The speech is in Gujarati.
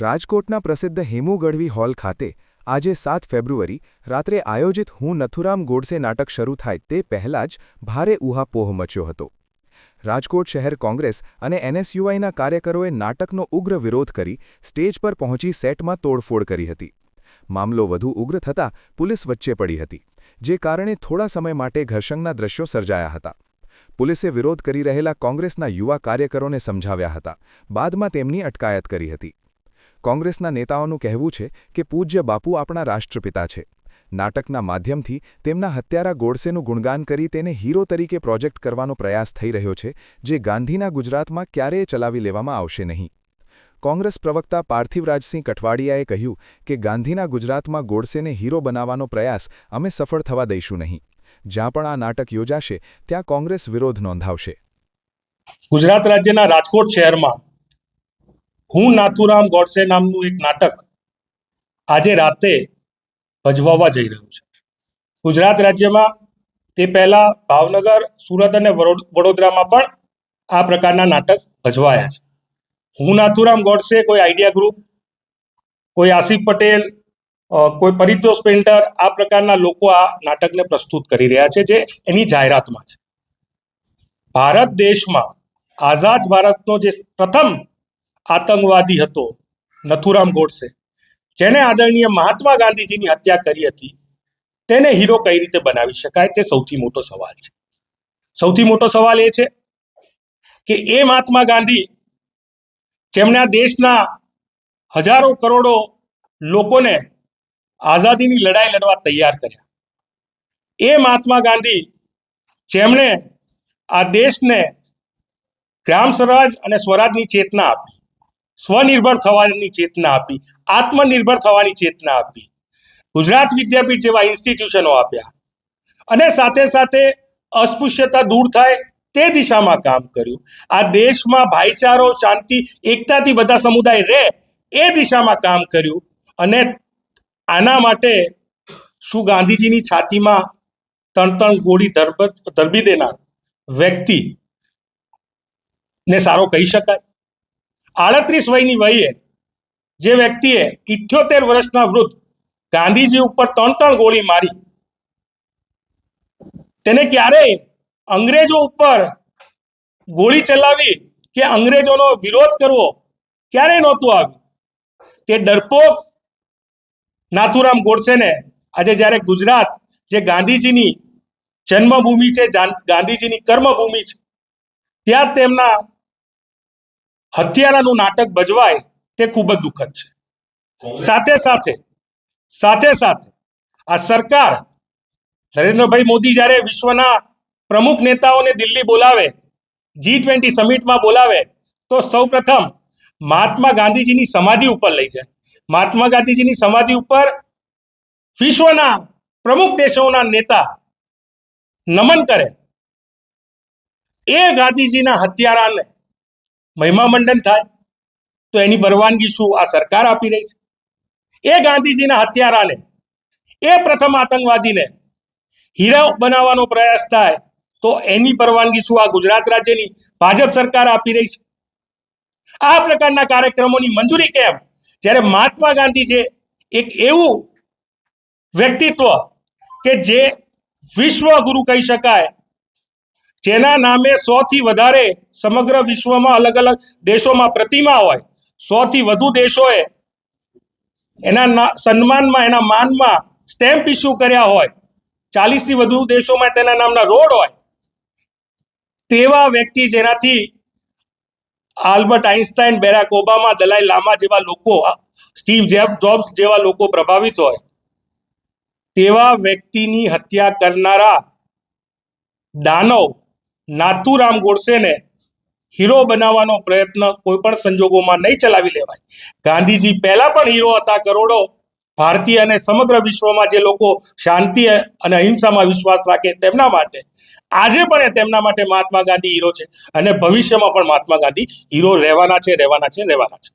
રાજકોટના પ્રસિદ્ધ હેમુ ગઢવી હોલ ખાતે આજે સાત ફેબ્રુઆરી રાત્રે આયોજિત હું નથુરામ ગોડસે નાટક શરૂ થાય તે પહેલાં જ ભારે ઉહાપોહ મચ્યો હતો. રાજકોટ શહેર કોંગ્રેસ અને એનએસયુઆઈના કાર્યકરોએ નાટકનો ઉગ્ર વિરોધ કરી સ્ટેજ પર પહોંચી સેટમાં તોડફોડ કરી હતી. મામલો વધુ ઉગ્ર થતાં પોલીસ વચ્ચે પડી હતી, જે કારણે થોડા સમય માટે ઘર્ષણના દ્રશ્યો સર્જાયા હતા. પોલીસે વિરોધ કરી રહેલા કોંગ્રેસના યુવા કાર્યકરોને સમજાવ્યા હતા, બાદમાં તેમની અટકાયત કરી હતી. કોંગ્રેસના નેતાઓનું કહેવું છે કે પૂજ્ય બાપુ આપણા રાષ્ટ્રપિતા છે. નાટકના માધ્યમથી તેમના હત્યારા ગોડસેનું ગુણગાન કરી તેને હીરો તરીકે પ્રોજેક્ટ કરવાનો પ્રયાસ થઈ રહ્યો છે, જે ગાંધીના ગુજરાતમાં ક્યારેય ચલાવી લેવામાં આવશે નહીં. કોંગ્રેસ પ્રવક્તા પાર્થિવરાજસિંહ કઠવાડિયાએ કહ્યું કે ગાંધીના ગુજરાતમાં ગોડસેને હીરો બનાવવાનો પ્રયાસ અમે સફળ થવા દઈશું નહીં. જ્યાં પણ આ નાટક યોજાશે, ત્યાં કોંગ્રેસ વિરોધ નોંધાવશે. ગુજરાત રાજ્યના રાજકોટ શહેરમાં હું નાથુરામ ગોડસે નામનું એક નાટક આજે રાતે ભજવવા જઈ રહ્યું છે. ગુજરાત રાજ્યમાં તે પહેલાં ભાવનગર, સુરત અને વડો- વડોદરામાં પણ આ પ્રકારના નાટક ભજવાયા છે. હું નાથુરામ ગોડસે, કોઈ આઈડિયા ગ્રુપ, કોઈ આસિફ પટેલ કોઈ પરિતોષ પેન્ટર, આ પ્રકારના લોકો આ નાટકને પ્રસ્તુત કરી રહ્યા છે જે એની જાહેરાતમાં છે. ભારત દેશમાં આઝાદ ભારતનો જે પ્રથમ આતંકવાદી હતો, નથુરામ ગોડસે. જેણે આદરણીય મહાત્મા ગાંધીજીની હત્યા કરી હતી, તેને હીરો કઈ રીતે બનાવી શકાય તે સૌથી મોટો સવાલ છે. સૌથી મોટો સવાલ એ છે કે એ મહાત્મા ગાંધી જેમણે આ દેશના હજારો કરોડો લોકોને આઝાદીની લડાઈ લડવા તૈયાર કર્યા. એ મહાત્મા ગાંધી, જેમણે આ દેશને ગ્રામ સ્વરાજ અને સ્વરાજની ચેતના આપી. સ્વનિર્ભર થવાની ચેતના આપી, આત્મનિર્ભર થવાની ચેતના આપી. ગુજરાત વિદ્યાપીઠ જેવા ઇન્સ્ટિટ્યુશનો આપ્યા. અને સાથે સાથે અસ્પૃશ્યતા દૂર થાય તે દિશામાં કામ કર્યું. આ દેશમાં ભાઈચારો, શાંતિ, એકતાથી બધા સમુદાય રહે એ દિશામાં કામ કર્યું. અને આના માટે શું ગાંધીજીની છાતીમાં ત્રણ ત્રણ ગોળી ધરબ દેનાર વ્યક્તિ ને સારો કહી શકાય? આડત્રીસ વયની વયે જે વ્યક્તિએ ઇઠ્યોતેર વર્ષના વૃદ્ધ ગાંધીજી ઉપર ત્રણ ત્રણ ગોળી મારી, તેને ક્યારેય અંગ્રેજો ઉપર ગોળી ચલાવી કે અંગ્રેજોનો વિરોધ કરવો ક્યારેય નહોતું આવ્યું. તે ડરપોક નાથુરામ ગોડસેને આજે જ્યારે ગુજરાત જે ગાંધીજીની જન્મભૂમિ છે, જાન- ગાંધીજીની કર્મભૂમિ છે, ત્યાં તેમના હત્યારાનું નાટક ભજવાય તે ખૂબ જ દુઃખદ છે. સાથે સાથે સાથે સાથે આ સરકાર નરેન્દ્રભાઈ મોદી જ્યારે વિશ્વના પ્રમુખ નેતાઓને દિલ્હી બોલાવે જી ટ્વેન્ટી સમિટમાં બોલાવે, તો સૌપ્રથમ મહાત્મા ગાંધીજીની સમાધિ ઉપર લઈ જાય. મહાત્મા ગાંધીજીની સમાધિ ઉપર વિશ્વના પ્રમુખ દેશોના નેતા નમન કરે. એ ગાંધીજીના હત્યારાને મહિમા મંડન થાય, તો એની પરવાનગી શું આ સરકાર આપી રહી છે? એ ગાંધીજીના હત્યારાને, એ પ્રથમ આતંકવાદીને હીરા બનાવવાનો પ્રયાસ થાય, તો એની પરવાનગી શું આ ગુજરાત રાજ્યની ભાજપ સરકાર આપી રહી છે? આ પ્રકારના કાર્યક્રમોની મંજૂરી કેમ? જ્યારે મહાત્મા ગાંધી છે એક એવું વ્યક્તિત્વ કે જે વિશ્વ ગુરુ કહી શકાય જેના નામે સો થી વધારે સમગ્ર વિશ્વમાં અલગ અલગ દેશોમાં પ્રતિમા હોય. સો થી વધુ દેશોએ એના સન્માનમાં, એના માનમાં સ્ટેમ્પ ઇસ્યુ કર્યા હોય. ચાલીસથી વધુ દેશોમાં તેના નામના રોડ હોય. તેવા વ્યક્તિ જેનાથી Albert Einstein, Barack Obama, Dalai Lama જેવા લોકો સ્ટીવ જેબ, જોબ્સ જેવા લોકો પ્રભાવિત હોય. તેવા વ્યક્તિની હત્યા કરનારા દાનવ નાથુરામ ગોડસેને હીરો બનાવવાનો પ્રયત્ન કોઈ પણ સંજોગોમાં નહીં ચલાવી લેવાય. ગાંધીજી પહેલા પણ હીરો હતા કરોડો ભારતીય અને સમગ્ર વિશ્વમાં જે લોકો શાંતિ અને અહિંસામાં વિશ્વાસ રાખે તેમના માટે, આજે પણ એ તેમના માટે મહાત્મા ગાંધી હીરો છે અને ભવિષ્યમાં પણ મહાત્મા ગાંધી હીરો રહેવાના છે રહેવાના છે રહેવાના છે.